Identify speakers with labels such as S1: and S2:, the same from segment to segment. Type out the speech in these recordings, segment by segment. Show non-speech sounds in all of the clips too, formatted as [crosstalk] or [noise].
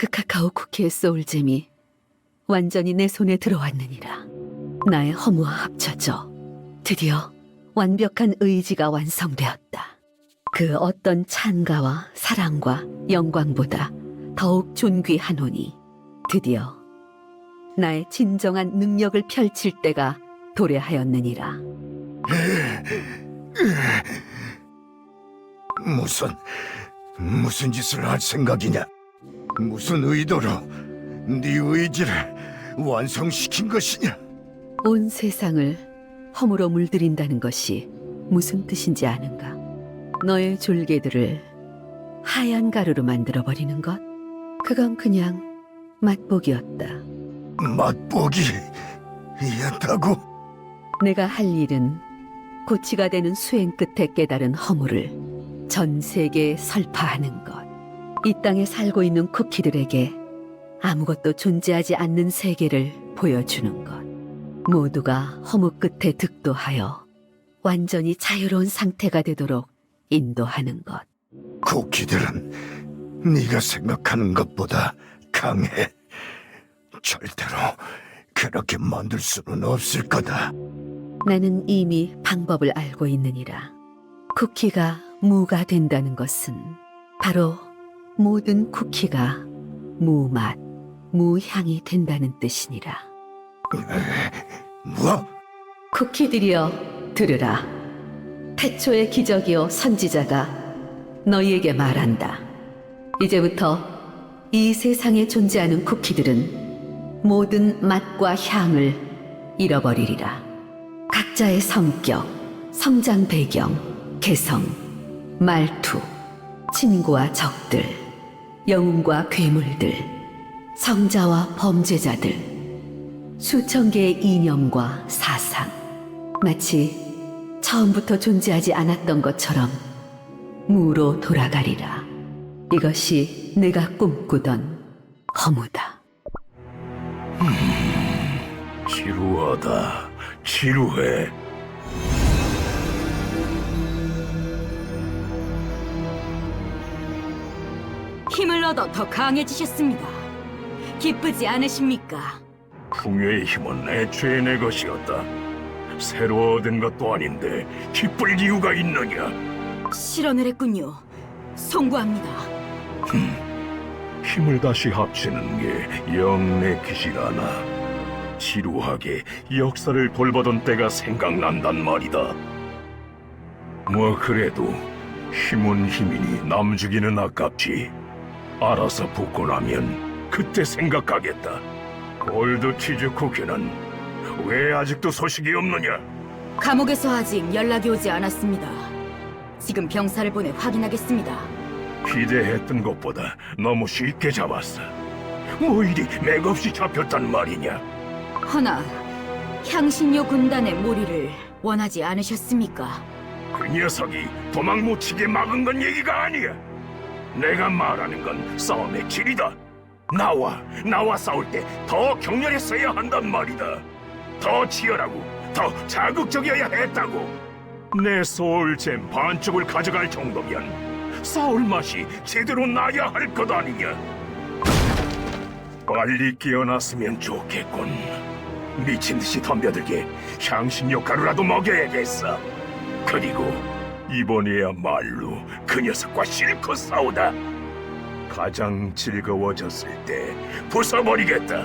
S1: 다크 카카오 쿠키의 소울잼이 완전히 내 손에 들어왔느니라. 나의 허무와 합쳐져 드디어 완벽한 의지가 완성되었다. 그 어떤 찬가와 사랑과 영광보다 더욱 존귀하노니 드디어 나의 진정한 능력을 펼칠 때가 도래하였느니라.
S2: 무슨 무슨 짓을 할 생각이냐? 무슨 의도로 네 의지를 완성시킨 것이냐?
S1: 온 세상을 허물로 물들인다는 것이 무슨 뜻인지 아는가? 너의 졸개들을 하얀 가루로 만들어 버리는 것? 그건 그냥 맛보기였다.
S2: 맛보기 이었다고?
S1: 내가 할 일은 고치가 되는 수행 끝에 깨달은 허물을 전 세계에 설파하는 것. 이 땅에 살고 있는 쿠키들에게 아무것도 존재하지 않는 세계를 보여주는 것. 모두가 허무 끝에 득도하여 완전히 자유로운 상태가 되도록 인도하는 것.
S2: 쿠키들은 네가 생각하는 것보다 강해. 절대로 그렇게 만들 수는 없을 거다.
S1: 나는 이미 방법을 알고 있느니라. 쿠키가 무가 된다는 것은 바로 모든 쿠키가 무맛, 무향이 된다는 뜻이니라.
S2: 뭐?
S1: 쿠키들이여 들으라. 태초의 기적이요 선지자가 너희에게 말한다. 이제부터 이 세상에 존재하는 쿠키들은 모든 맛과 향을 잃어버리리라. 각자의 성격, 성장 배경, 개성, 말투, 친구와 적들, 영웅과 괴물들, 성자와 범죄자들, 수천 개의 이념과 사상, 마치 처음부터 존재하지 않았던 것처럼 무로 돌아가리라. 이것이 내가 꿈꾸던 허무다.
S2: 지루하다. 지루해.
S3: 힘을 얻어 더 강해지셨습니다. 기쁘지 않으십니까?
S4: 풍요의 힘은 애초에 내 것이었다. 새로 얻은 것도 아닌데 기쁠 이유가 있느냐?
S3: 실언을 했군요. 송구합니다.
S4: 힘을 다시 합치는 게 영 내키질 않아. 지루하게 역사를 돌보던 때가 생각난단 말이다. 뭐 그래도 힘은 힘이니 남 죽이는 아깝지. 알아서 붙고 나면 그때 생각하겠다. 골드 치즈 쿠키는 왜 아직도 소식이 없느냐?
S3: 감옥에서 아직 연락이 오지 않았습니다. 지금 병사를 보내 확인하겠습니다.
S4: 기대했던 것보다 너무 쉽게 잡았어. 뭐 이리 맥없이 잡혔단 말이냐?
S3: 허나 향신료 군단의 몰이를 원하지 않으셨습니까?
S4: 그 녀석이 도망 못 치게 막은 건 얘기가 아니야. 내가 말하는 건 싸움의 질이다. 나와, 나와 싸울 때 더 격렬했어야 한단 말이다. 더 치열하고, 더 자극적이어야 했다고. 내 소울잼 반쪽을 가져갈 정도면 싸울 맛이 제대로 나야 할 것 아니냐. 빨리 깨어났으면 좋겠군. 미친 듯이 덤벼들게 향신료 가루라도 먹여야겠어. 그리고 이번에야말로 그 녀석과 실컷 싸우다 가장 즐거워졌을 때 부숴버리겠다.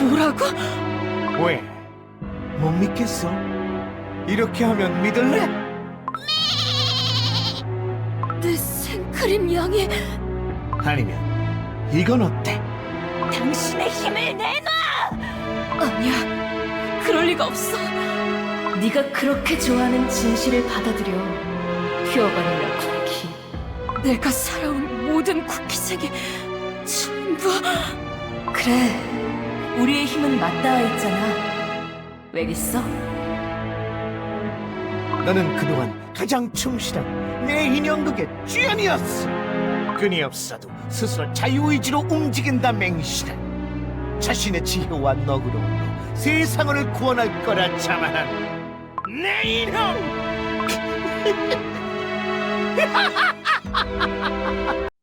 S3: 뭐라고?
S5: 왜? 못 믿겠어? 이렇게 하면 믿을래?
S3: 내 생크림 양이
S5: 아니면 이건 어때?
S3: 당신의 힘을 내놔! 아니야, 그럴 리가 없어. 네가 그렇게 좋아하는 진실을 받아들여. 퓨어 바닐라 쿠키. 내가 살아온 모든 쿠키 세계 전부. 그래, 우리의 힘은 맞닿아 있잖아. 왜겠어?
S5: 너는 그동안 가장 충실한 내 인형극의 주연이었어. 끊이없어도 스스로 자유의지로 움직인다 맹신한 자신의 지혜와 너그러움으로 세상을 구원할 거라 자만한 내 인형! [laughs]